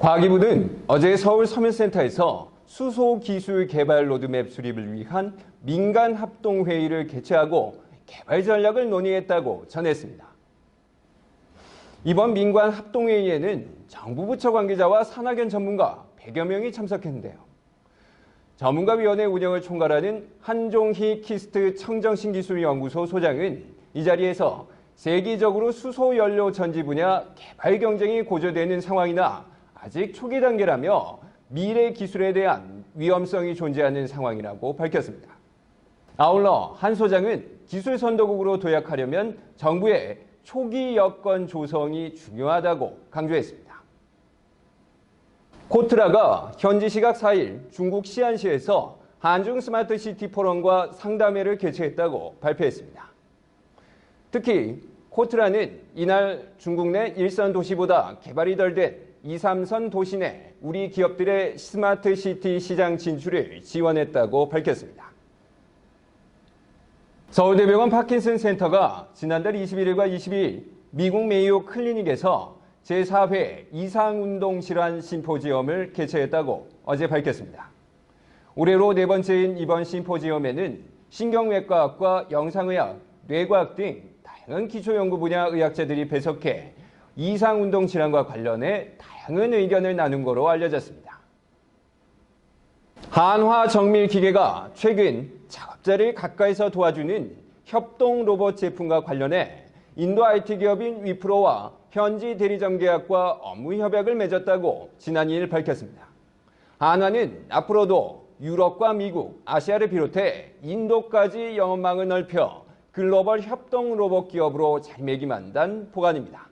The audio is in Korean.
과기부는 어제 서울 서면센터에서 수소 기술 개발 로드맵 수립을 위한 민간 합동 회의를 개최하고 개발 전략을 논의했다고 전했습니다. 이번 민관 합동 회의에는 정부 부처 관계자와 산학연 전문가 100여 명이 참석했는데요. 전문가위원회 운영을 총괄하는 한종희 키스트 청정신기술연구소 소장은 이 자리에서 세계적으로 수소 연료 전지 분야 개발 경쟁이 고조되는 상황이나 아직 초기 단계라며 미래 기술에 대한 위험성이 존재하는 상황이라고 밝혔습니다. 아울러 한 소장은 기술 선도국으로 도약하려면 정부의 초기 여건 조성이 중요하다고 강조했습니다. 코트라가 현지 시각 4일 중국 시안시에서 한중 스마트 시티 포럼과 상담회를 개최했다고 발표했습니다. 특히 코트라는 이날 중국 내 일선 도시보다 개발이 덜 된 2, 3선 도시 내 우리 기업들의 스마트 시티 시장 진출을 지원했다고 밝혔습니다. 서울대병원 파킨슨 센터가 지난달 21일과 22일 미국 메이오 클리닉에서 제4회 이상운동 질환 심포지엄을 개최했다고 어제 밝혔습니다. 올해로 네 번째인 이번 심포지엄에는 신경외과학과 영상의학, 뇌과학 등 다양한 기초연구 분야 의학자들이 배석해 이상운동 질환과 관련해 다양한 의견을 나눈 거로 알려졌습니다. 한화 정밀 기계가 최근 작업자를 가까이서 도와주는 협동 로봇 제품과 관련해 인도 IT 기업인 위프로와 현지 대리점 계약과 업무 협약을 맺었다고 지난 2일 밝혔습니다. 한화는 앞으로도 유럽과 미국, 아시아를 비롯해 인도까지 영업망을 넓혀 글로벌 협동 로봇 기업으로 자리매김한다는 보관입니다.